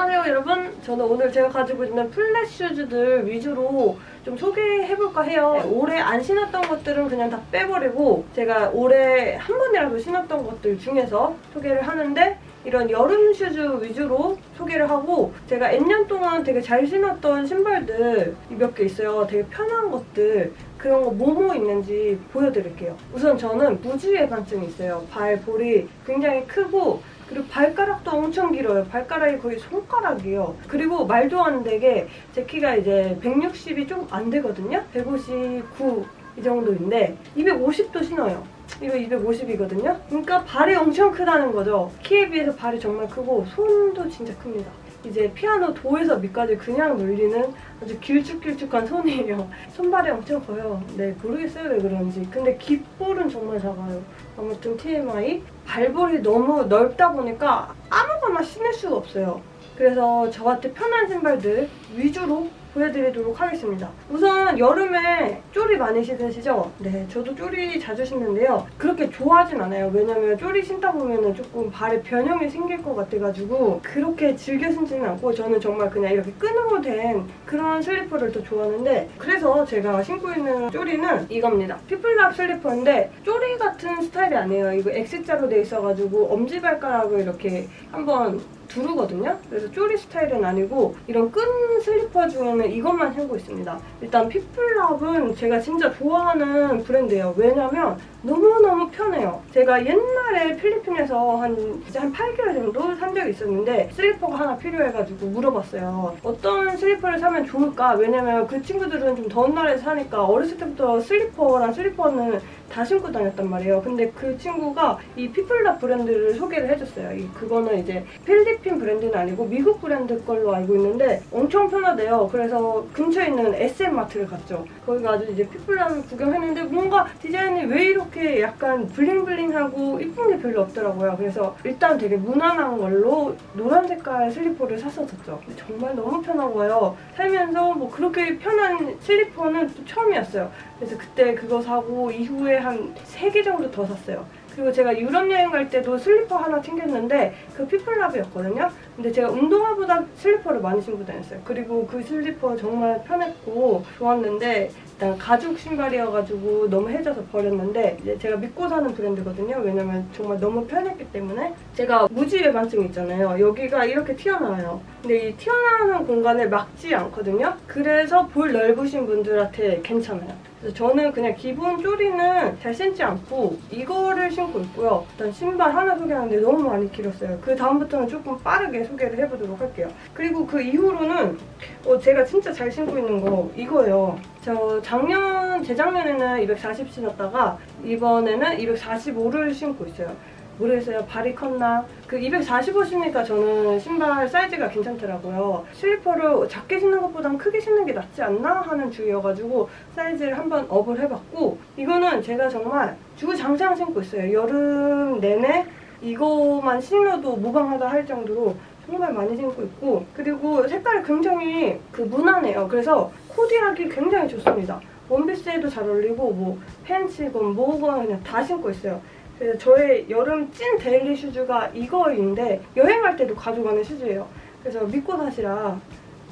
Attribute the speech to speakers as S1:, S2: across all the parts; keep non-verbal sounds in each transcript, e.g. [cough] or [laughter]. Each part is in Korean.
S1: 안녕하세요 여러분. 저는 오늘 제가 가지고 있는 플랫 슈즈들 위주로 좀 소개해볼까 해요. 올해 안 신었던 것들은 그냥 다 빼버리고 제가 올해 한 번이라도 신었던 것들 중에서 소개를 하는데 이런 여름 슈즈 위주로 소개를 하고 제가 N년 동안 되게 잘 신었던 신발들 몇 개 있어요 되게 편한 것들 그런 거 뭐뭐 있는지 보여드릴게요 우선 저는 무지외반증이 있어요 발 볼이 굉장히 크고 그리고 발가락도 엄청 길어요. 발가락이 거의 손가락이에요. 그리고 말도 안 되게 제 키가 이제 160이 좀 안 되거든요. 159 이 정도인데 250도 신어요. 이거 250이거든요. 그러니까 발이 엄청 크다는 거죠. 키에 비해서 발이 정말 크고 손도 진짜 큽니다. 이제 피아노 도에서 밑까지 그냥 놀리는 아주 길쭉길쭉한 손이에요. 손발이 엄청 커요. 네, 모르겠어요 왜 그런지. 근데 귓볼은 정말 작아요. 아무튼 TMI. 발볼이 너무 넓다 보니까 아무거나 신을 수가 없어요. 그래서 저한테 편한 신발들 위주로 보여드리도록 하겠습니다. 우선 여름에 쪼리 많이 신으시죠? 네, 저도 쪼리 자주 신는데요. 그렇게 좋아하진 않아요. 왜냐면 쪼리 신다 보면은 조금 발에 변형이 생길 것 같아가지고 그렇게 즐겨 신지는 않고 저는 정말 그냥 이렇게 끈으로 된 그런 슬리퍼를 더 좋아하는데 그래서 제가 신고 있는 쪼리는 이겁니다. 피플랍 슬리퍼인데 쪼리 같은 스타일이 아니에요. 이거 X자로 돼 있어가지고 엄지발가락을 이렇게 한번 두르거든요. 그래서 쪼리 스타일은 아니고 이런 끈 슬리퍼 중에는 이것만 신고 있습니다. 일단 피플랍은 제가 진짜 좋아하는 브랜드예요. 왜냐면 너무너무 편해요. 제가 옛날에 필리핀에서 한 이제 한 8개월 정도 산 적이 있었는데 슬리퍼가 하나 필요해가지고 물어봤어요. 어떤 슬리퍼를 사면 좋을까? 왜냐면 그 친구들은 좀 더운 나라에서 사니까 어렸을 때부터 슬리퍼랑 슬리퍼는 다 신고 다녔단 말이에요. 근데 그 친구가 이 피플랍 브랜드를 소개를 해줬어요. 이 그거는 이제 필리핀 브랜드는 아니고 미국 브랜드 걸로 알고 있는데 엄청 편하대요. 그래서 근처에 있는 SM 마트를 갔죠. 거기 가서 이제 피플랍을 구경했는데 뭔가 디자인이 왜 이렇게 약간 블링블링하고 이쁜 게 별로 없더라고요. 그래서 일단 되게 무난한 걸로 노란 색깔 슬리퍼를 샀었죠. 정말 너무 편하고요. 살면서 뭐 그렇게 편한 슬리퍼는 또 처음이었어요. 그래서 그때 그거 사고 이후에 한 3개 정도 더 샀어요. 그리고 제가 유럽 여행 갈 때도 슬리퍼 하나 챙겼는데 그 피플랍이었거든요. 근데 제가 운동화보다 슬리퍼를 많이 신고 다녔어요. 그리고 그 슬리퍼 정말 편했고 좋았는데 일단 가죽 신발이어가지고 너무 해져서 버렸는데 이제 제가 믿고 사는 브랜드거든요. 왜냐면 정말 너무 편했기 때문에 제가 무지외반증 있잖아요. 여기가 이렇게 튀어나와요. 근데 이 튀어나오는 공간을 막지 않거든요. 그래서 볼 넓으신 분들한테 괜찮아요. 그래서 저는 그냥 기본 쪼리는 잘 신지 않고 이거를 신고 있고요. 일단 신발 하나 소개하는데 너무 많이 길었어요. 그 다음부터는 조금 빠르게 소개를 해보도록 할게요. 그리고 그 이후로는 어, 제가 진짜 잘 신고 있는 거 이거예요. 저 작년, 재작년에는 240 신었다가 이번에는 245를 신고 있어요. 모르겠어요. 발이 컸나? 그 245 신으니까 저는 신발 사이즈가 괜찮더라고요. 슬리퍼를 작게 신는 것보단 크게 신는 게 낫지 않나 하는 주의여가지고 사이즈를 한번 업을 해봤고 이거는 제가 정말 주구장창 신고 있어요. 여름 내내 이거만 신어도 무방하다 할 정도로 정말 많이 신고 있고 그리고 색깔이 굉장히 그 무난해요. 그래서 코디하기 굉장히 좋습니다. 원피스에도 잘 어울리고 뭐 팬츠건 뭐건 그냥 다 신고 있어요. 그래서 저의 여름 찐 데일리 슈즈가 이거인데 여행 갈 때도 가져가는 슈즈예요. 그래서 믿고 사시라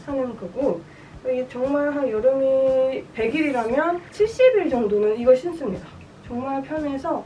S1: 사는 거고 이게 정말 한 여름이 100일이라면 70일 정도는 이거 신습니다. 정말 편해서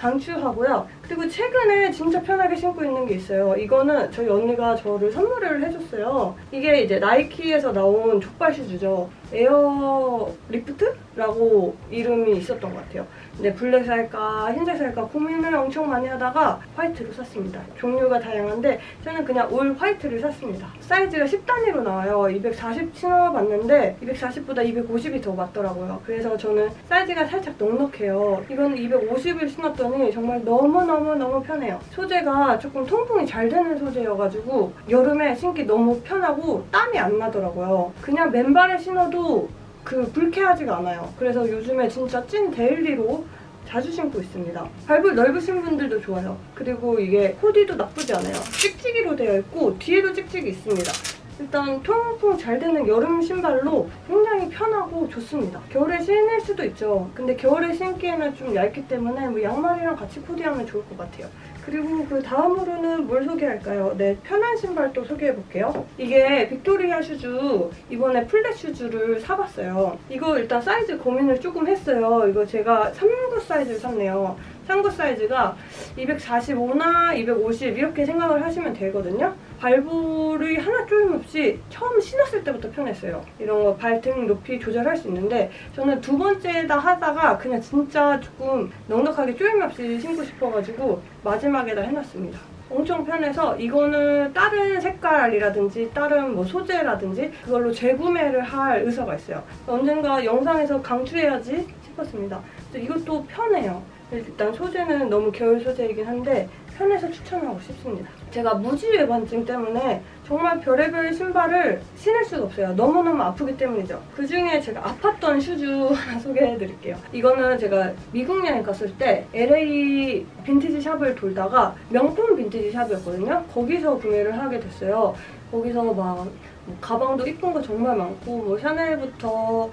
S1: 강추하고요. 그리고 최근에 진짜 편하게 신고 있는 게 있어요. 이거는 저희 언니가 저를 선물을 해줬어요. 이게 이제 나이키에서 나온 족발 슈즈죠. 에어 리프트 라고 이름이 있었던 것 같아요. 근데 블랙 살까 흰색 살까 고민을 엄청 많이 하다가 화이트로 샀습니다. 종류가 다양한데 저는 그냥 올 화이트를 샀습니다. 사이즈가 10단위로 나와요. 240 신어봤는데 240보다 250이 더 맞더라고요. 그래서 저는 사이즈가 살짝 넉넉해요. 이건 250을 신었더니 정말 너무너무너무 편해요. 소재가 조금 통풍이 잘 되는 소재여가지고 여름에 신기 너무 편하고 땀이 안 나더라고요. 그냥 맨발에 신어도 그 불쾌하지가 않아요. 그래서 요즘에 진짜 찐 데일리로 자주 신고 있습니다. 발볼 넓으신 분들도 좋아요. 그리고 이게 코디도 나쁘지 않아요. 찍찍이로 되어 있고 뒤에도 찍찍이 있습니다. 일단 통풍 잘 되는 여름 신발로 굉장히 편하고 좋습니다. 겨울에 신을 수도 있죠. 근데 겨울에 신기에는 좀 얇기 때문에 뭐 양말이랑 같이 코디하면 좋을 것 같아요. 그리고 그 다음으로는 뭘 소개할까요? 네, 편한 신발 또 소개해볼게요. 이게 빅토리아 슈즈, 이번에 플랫 슈즈를 사봤어요. 이거 일단 사이즈 고민을 조금 했어요. 이거 제가 3구 사이즈를 샀네요. 3구 사이즈가 245나 250 이렇게 생각을 하시면 되거든요. 발볼이 하나 조임없이 처음 신었을 때부터 편했어요. 이런 거 발등 높이 조절할 수 있는데 저는 두 번째다 하다가 그냥 진짜 조금 넉넉하게 조임 없이 신고 싶어가지고 마지막에다 해놨습니다. 엄청 편해서 이거는 다른 색깔이라든지 다른 뭐 소재라든지 그걸로 재구매를 할 의사가 있어요. 언젠가 영상에서 강추해야지 싶었습니다. 이것도 편해요. 일단 소재는 너무 겨울 소재이긴 한데 편해서 추천하고 싶습니다. 제가 무지외 반증 때문에 정말 별의별 신발을 신을 수가 없어요. 너무너무 아프기 때문이죠. 그 중에 제가 아팠던 슈즈 하나 소개해드릴게요. 이거는 제가 미국 여행 갔을 때 LA 빈티지 샵을 돌다가 명품 빈티지 샵이었거든요. 거기서 구매를 하게 됐어요. 거기서 막뭐 가방도 이쁜 거 정말 많고 뭐 샤넬부터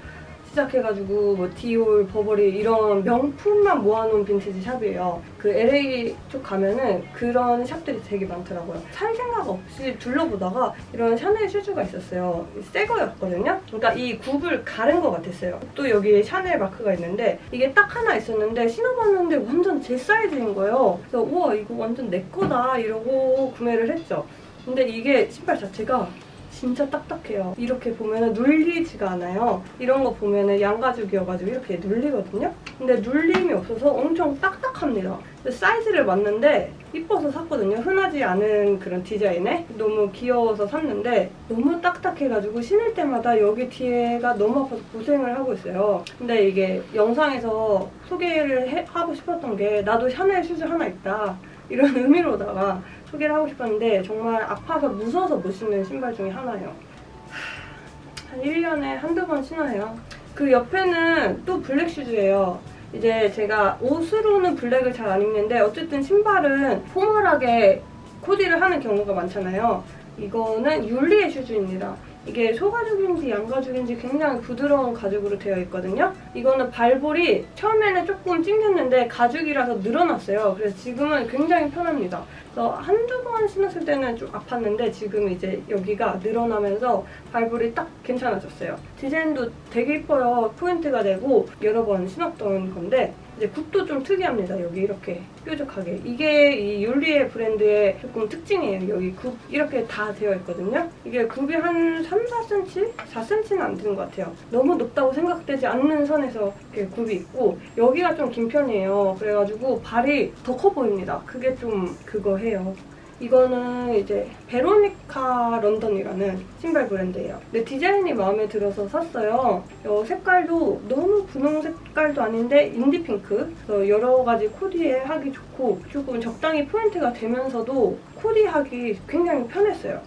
S1: 시작해가지고 뭐 디올, 버버리 이런 명품만 모아놓은 빈티지 샵이에요. 그 LA 쪽 가면은 그런 샵들이 되게 많더라고요. 살 생각 없이 둘러보다가 이런 샤넬 슈즈가 있었어요. 새 거였거든요. 그러니까 이 굽을 가른 것 같았어요. 또 여기 샤넬 마크가 있는데 이게 딱 하나 있었는데 신어봤는데 완전 제 사이즈인 거예요. 그래서 우와 이거 완전 내 거다 이러고 구매를 했죠. 근데 이게 신발 자체가 진짜 딱딱해요. 이렇게 보면은 눌리지가 않아요. 이런 거 보면은 양가죽이어가지고 이렇게 눌리거든요. 근데 눌림이 없어서 엄청 딱딱합니다. 사이즈를 맞는데 이뻐서 샀거든요. 흔하지 않은 그런 디자인에 너무 귀여워서 샀는데 너무 딱딱해가지고 신을 때마다 여기 뒤에가 너무 아파서 고생을 하고 있어요. 근데 이게 영상에서 소개를 해- 하고 싶었던 게 나도 샤넬 슈즈 하나 있다 이런 [laughs] 의미로다가 소개를 하고 싶었는데 정말 아파서 무서워서 못 신는 신발 중에 하나예요. 한 1년에 한두 번 신어요. 그 옆에는 또 블랙 슈즈예요. 이제 제가 옷으로는 블랙을 잘 안 입는데 어쨌든 신발은 포멀하게 코디를 하는 경우가 많잖아요. 이거는 율리의 슈즈입니다. 이게 소가죽인지 양가죽인지 굉장히 부드러운 가죽으로 되어 있거든요. 이거는 발볼이 처음에는 조금 찡겼는데 가죽이라서 늘어났어요. 그래서 지금은 굉장히 편합니다. 그래서 한두 번 신었을 때는 좀 아팠는데 지금 이제 여기가 늘어나면서 발볼이 딱 괜찮아졌어요. 디자인도 되게 이뻐요. 포인트가 되고 여러 번 신었던 건데 이제 굽도 좀 특이합니다. 여기 이렇게 뾰족하게. 이게 이 율리의 브랜드의 조금 특징이에요. 여기 굽 이렇게 다 되어 있거든요. 이게 굽이 한 3, 4cm? 4cm는 안 되는 것 같아요. 너무 높다고 생각되지 않는 선에서 이렇게 굽이 있고 여기가 좀 긴 편이에요. 그래가지고 발이 더 커 보입니다. 그게 좀 그거 해요. 이거는 이제 베로니카 런던이라는 신발 브랜드예요. 근데 디자인이 마음에 들어서 샀어요. 어, 색깔도 너무 분홍 색깔도 아닌데 인디 핑크. 여러 가지 코디에 하기 좋고 조금 적당히 포인트가 되면서도 코디하기 굉장히 편했어요.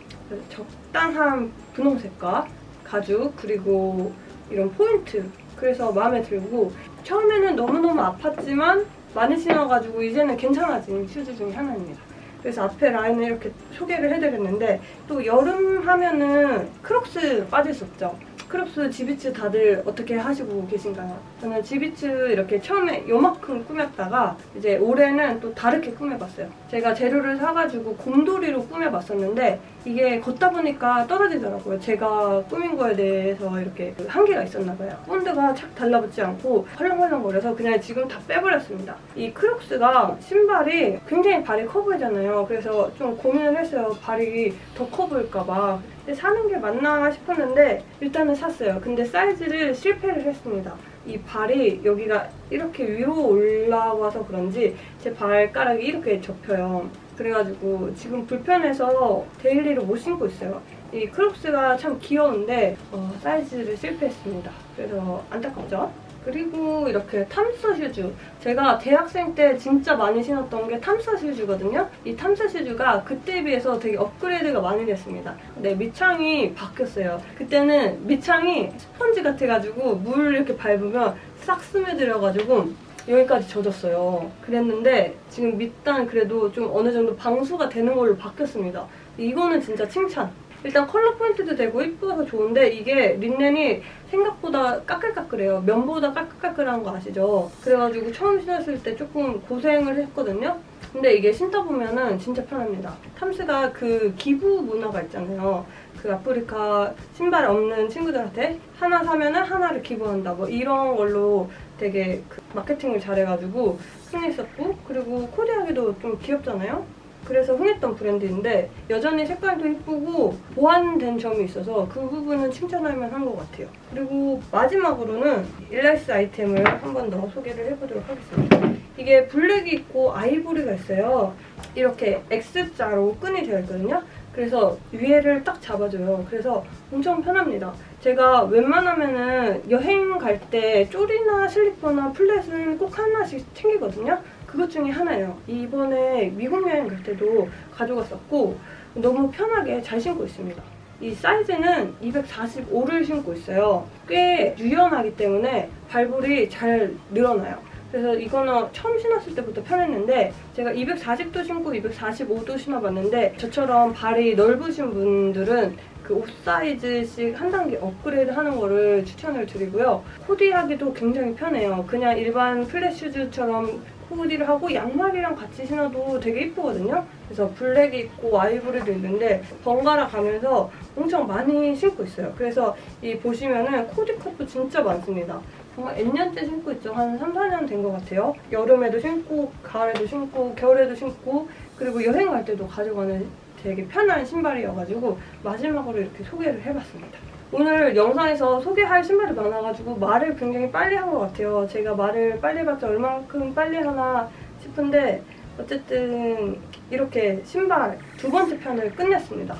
S1: 적당한 분홍색과 가죽 그리고 이런 포인트. 그래서 마음에 들고 처음에는 너무너무 아팠지만 많이 신어가지고 이제는 괜찮아진 슈즈 중에 하나입니다. 그래서 앞에 라인을 이렇게 소개를 해드렸는데 또 여름 하면은 크록스 빠질 수 없죠. 크록스 지비츠 다들 어떻게 하시고 계신가요? 저는 지비츠 이렇게 처음에 요만큼 꾸몄다가 이제 올해는 또 다르게 꾸며봤어요. 제가 재료를 사가지고 곰돌이로 꾸며봤었는데 이게 걷다 보니까 떨어지더라고요. 제가 꾸민 거에 대해서 이렇게 그 한계가 있었나 봐요. 본드가 착 달라붙지 않고 헐렁헐렁거려서 그냥 지금 다 빼버렸습니다. 이 크록스가 신발이 굉장히 발이 커 보이잖아요. 그래서 좀 고민을 했어요. 발이 더 커 보일까봐. 근데 사는 게 맞나 싶었는데 일단은 샀어요. 근데 사이즈를 실패를 했습니다. 이 발이 여기가 이렇게 위로 올라와서 그런지 제 발가락이 이렇게 접혀요. 그래가지고 지금 불편해서 데일리로 못 신고 있어요. 이 크록스가 참 귀여운데 어, 사이즈를 실패했습니다. 그래서 안타깝죠? 그리고 이렇게 탐스 슈즈. 제가 대학생 때 진짜 많이 신었던 게 탐스 슈즈거든요. 이 탐스 슈즈가 그때에 비해서 되게 업그레이드가 많이 됐습니다. 네, 밑창이 바뀌었어요. 그때는 밑창이 스펀지 같아가지고 물 이렇게 밟으면 싹 스며들어가지고 여기까지 젖었어요. 그랬는데 지금 밑단 그래도 좀 어느 정도 방수가 되는 걸로 바뀌었습니다. 이거는 진짜 칭찬. 일단 컬러 포인트도 되고 이뻐서 좋은데 이게 린넨이 생각보다 까끌까끌해요. 면보다 까끌까끌한 거 아시죠? 그래가지고 처음 신었을 때 조금 고생을 했거든요. 근데 이게 신다 보면은 진짜 편합니다. 탐스가 그 기부 문화가 있잖아요. 그 아프리카 신발 없는 친구들한테 하나 사면은 하나를 기부한다. 뭐 이런 걸로 되게 그 마케팅을 잘해가지고 흥했었고 그리고 코디하기도 좀 귀엽잖아요. 그래서 흥했던 브랜드인데 여전히 색깔도 이쁘고 보완된 점이 있어서 그 부분은 칭찬할 만한 것 같아요. 그리고 마지막으로는 일라이스 아이템을 한 번 더 소개를 해보도록 하겠습니다. 이게 블랙이 있고 아이보리가 있어요. 이렇게 X자로 끈이 되어 있거든요. 그래서 위에를 딱 잡아줘요. 그래서 엄청 편합니다. 제가 웬만하면은 여행 갈 때 쪼리나 슬리퍼나 플랫은 꼭 하나씩 챙기거든요. 그것 중에 하나예요. 이번에 미국 여행 갈 때도 가져갔었고 너무 편하게 잘 신고 있습니다. 이 사이즈는 245를 신고 있어요. 꽤 유연하기 때문에 발볼이 잘 늘어나요. 그래서 이거는 처음 신었을 때부터 편했는데 제가 240도 신고 245도 신어봤는데 저처럼 발이 넓으신 분들은 그 옷 사이즈씩 한 단계 업그레이드 하는 거를 추천을 드리고요. 코디하기도 굉장히 편해요. 그냥 일반 플랫 슈즈처럼 코디를 하고 양말이랑 같이 신어도 되게 이쁘거든요. 그래서 블랙이 있고 아이보리도 있는데 번갈아 가면서 엄청 많이 신고 있어요. 그래서 이 보시면은 코디컷도 진짜 많습니다. 정말 N년째 신고 있죠. 한 3, 4년 된 것 같아요. 여름에도 신고, 가을에도 신고, 겨울에도 신고, 그리고 여행 갈 때도 가져가는 되게 편한 신발이어가지고 마지막으로 이렇게 소개를 해봤습니다. 오늘 영상에서 소개할 신발이 많아가지고 말을 굉장히 빨리 한 것 같아요. 제가 말을 빨리 해봤자 얼만큼 빨리 하나 싶은데 어쨌든 이렇게 신발 두 번째 편을 끝냈습니다.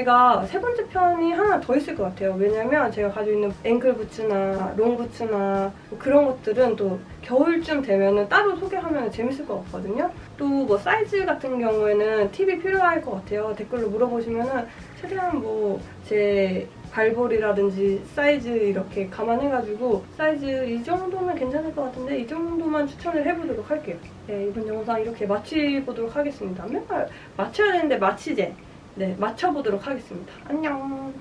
S1: 제가 세 번째 편이 하나 더 있을 것 같아요. 왜냐면 제가 가지고 있는 앵클 부츠나 롱 부츠나 뭐 그런 것들은 또 겨울쯤 되면은 따로 소개하면 재밌을 것 같거든요. 또 뭐 사이즈 같은 경우에는 팁이 필요할 것 같아요. 댓글로 물어보시면은 최대한 뭐 제 발볼이라든지 사이즈 이렇게 감안해가지고 사이즈 이 정도면 괜찮을 것 같은데 이 정도만 추천을 해보도록 할게요. 네, 이번 영상 이렇게 마치보도록 하겠습니다. 맨날 맞춰야 되는데 마치제. 네, 맞춰보도록 하겠습니다. 안녕.